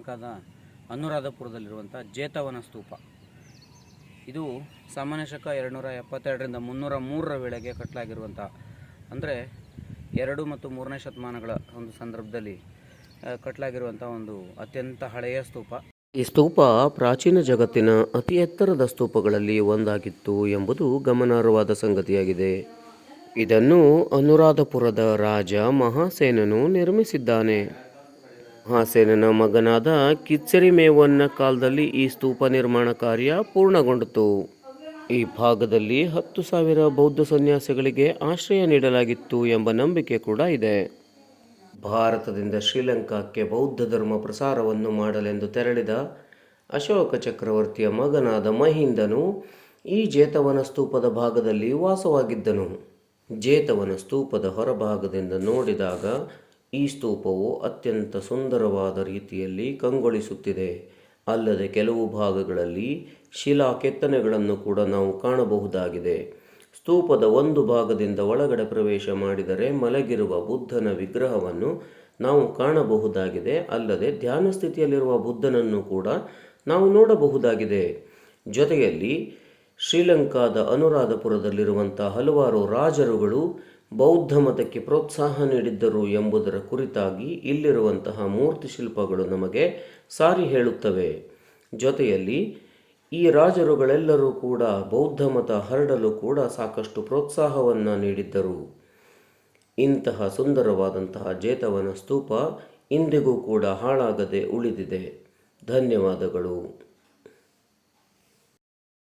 ಶ್ರೀಲಂಕಾದ ಅನುರಾಧಪುರದಲ್ಲಿರುವಂಥ ಜೇತವನ ಸ್ತೂಪ. ಇದು ಸಾಮಾನ್ಯ ಶಕ ಎರಡುನೂರ ಎಪ್ಪತ್ತೆರಡರಿಂದ ಮುನ್ನೂರ ಮೂರರ ವೇಳೆಗೆ ಕಟ್ಟಲಾಗಿರುವಂಥ ಅಂದರೆ ಎರಡು ಮತ್ತು ಮೂರನೇ ಶತಮಾನಗಳ ಒಂದು ಸಂದರ್ಭದಲ್ಲಿ ಕಟ್ಟಲಾಗಿರುವಂಥ ಒಂದು ಅತ್ಯಂತ ಹಳೆಯ ಸ್ತೂಪ. ಈ ಸ್ತೂಪ ಪ್ರಾಚೀನ ಜಗತ್ತಿನ ಅತಿ ಎತ್ತರದ ಸ್ತೂಪಗಳಲ್ಲಿ ಒಂದಾಗಿತ್ತು ಎಂಬುದು ಗಮನಾರ್ಹವಾದ ಸಂಗತಿಯಾಗಿದೆ. ಇದನ್ನು ಅನುರಾಧಪುರದ ರಾಜ ಮಹಾಸೇನನು ನಿರ್ಮಿಸಿದ್ದಾನೆ. ಮಹಾಸೇನನ ಮಗನಾದ ಕಿಚ್ಚರಿ ಮೇವನ್ನ ಕಾಲದಲ್ಲಿ ಈ ಸ್ತೂಪ ನಿರ್ಮಾಣ ಕಾರ್ಯ ಪೂರ್ಣಗೊಂಡಿತು. ಈ ಭಾಗದಲ್ಲಿ ಹತ್ತು ಸಾವಿರ ಬೌದ್ಧ ಸನ್ಯಾಸಿಗಳಿಗೆ ಆಶ್ರಯ ನೀಡಲಾಗಿತ್ತು ಎಂಬ ನಂಬಿಕೆ ಕೂಡ ಇದೆ. ಭಾರತದಿಂದ ಶ್ರೀಲಂಕಾಕ್ಕೆ ಬೌದ್ಧ ಧರ್ಮ ಪ್ರಸಾರವನ್ನು ಮಾಡಲೆಂದು ತೆರಳಿದ ಅಶೋಕ ಚಕ್ರವರ್ತಿಯ ಮಗನಾದ ಮಹಿಂದನು ಈ ಜೇತವನ ಸ್ತೂಪದ ಭಾಗದಲ್ಲಿ ವಾಸವಾಗಿದ್ದನು. ಜೇತವನ ಸ್ತೂಪದ ಹೊರಭಾಗದಿಂದ ನೋಡಿದಾಗ ಈ ಸ್ತೂಪವು ಅತ್ಯಂತ ಸುಂದರವಾದ ರೀತಿಯಲ್ಲಿ ಕಂಗೊಳಿಸುತ್ತಿದೆ. ಅಲ್ಲದೆ ಕೆಲವು ಭಾಗಗಳಲ್ಲಿ ಶಿಲಾ ಕೆತ್ತನೆಗಳನ್ನು ಕೂಡ ನಾವು ಕಾಣಬಹುದಾಗಿದೆ. ಸ್ತೂಪದ ಒಂದು ಭಾಗದಿಂದ ಒಳಗಡೆ ಪ್ರವೇಶ ಮಾಡಿದರೆ ಮಲಗಿರುವ ಬುದ್ಧನ ವಿಗ್ರಹವನ್ನು ನಾವು ಕಾಣಬಹುದಾಗಿದೆ. ಅಲ್ಲದೆ ಧ್ಯಾನ ಸ್ಥಿತಿಯಲ್ಲಿರುವ ಬುದ್ಧನನ್ನು ಕೂಡ ನಾವು ನೋಡಬಹುದಾಗಿದೆ. ಜೊತೆಯಲ್ಲಿ ಶ್ರೀಲಂಕಾದ ಅನುರಾಧಪುರದಲ್ಲಿರುವಂಥ ಹಲವಾರು ರಾಜರುಗಳು ಬೌದ್ಧ ಮತಕ್ಕೆ ಪ್ರೋತ್ಸಾಹ ನೀಡಿದ್ದರು ಎಂಬುದರ ಕುರಿತಾಗಿ ಇಲ್ಲಿರುವಂತಹ ಮೂರ್ತಿ ಶಿಲ್ಪಗಳು ನಮಗೆ ಸಾರಿ ಹೇಳುತ್ತವೆ. ಜೊತೆಯಲ್ಲಿ ಈ ರಾಜರುಗಳೆಲ್ಲರೂ ಕೂಡ ಬೌದ್ಧ ಮತ ಹರಡಲು ಕೂಡ ಸಾಕಷ್ಟು ಪ್ರೋತ್ಸಾಹವನ್ನು ನೀಡಿದ್ದರು. ಇಂತಹ ಸುಂದರವಾದಂತಹ ಜೇತವನ ಸ್ತೂಪ ಇಂದಿಗೂ ಕೂಡ ಹಾಳಾಗದೆ ಉಳಿದಿದೆ. ಧನ್ಯವಾದಗಳು.